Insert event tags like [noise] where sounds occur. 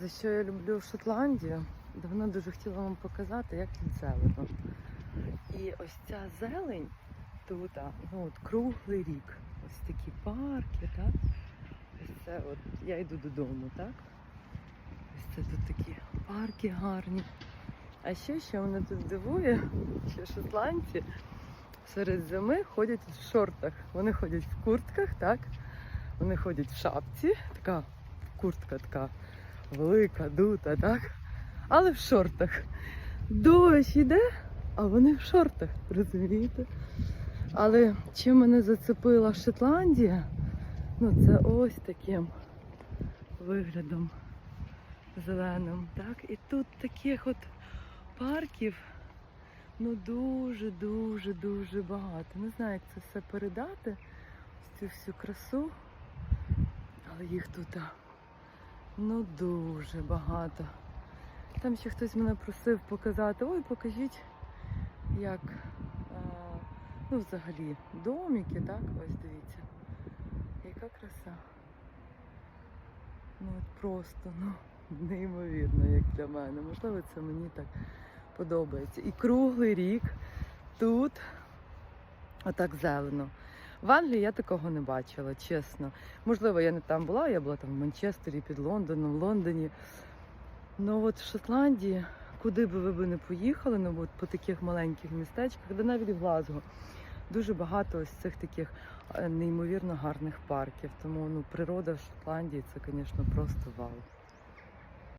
За що я люблю Шотландію? Давно дуже хотіла вам показати, як тут зелено. І ось ця зелень тут, ну от круглий рік. Ось такі парки, так? Ось це от я йду додому, так? Ось це тут такі парки гарні. А ще що мене тут дивує, що шотландці серед зими ходять в шортах. Вони ходять в куртках, так? Вони ходять в шапці, така куртка така велика, дута, так? Але в шортах. Дощ іде, а вони в шортах, розумієте? Але чим мене зацепила Шотландія, ну це ось таким виглядом зеленим. Так? І тут таких от парків ну дуже-дуже дуже багато. Не знаю, як це все передати, цю всю красу, але їх тут ну дуже багато. Там ще хтось мене просив показати, ой, покажіть, як е, ну, взагалі домики, так? Ось дивіться. Яка краса. Ну от просто, ну, [laughs] неймовірно, як для мене. Можливо, це мені так подобається. І круглий рік тут отак зелено. В Англії я такого не бачила, чесно. Можливо, я не там була, я була там в Манчестері, під Лондоном, в Лондоні. Ну от в Шотландії, куди би ви не поїхали, ну от по таких маленьких містечках, де навіть в Глазго, дуже багато ось цих таких е, неймовірно гарних парків. Тому ну, природа в Шотландії це, звісно, просто вау.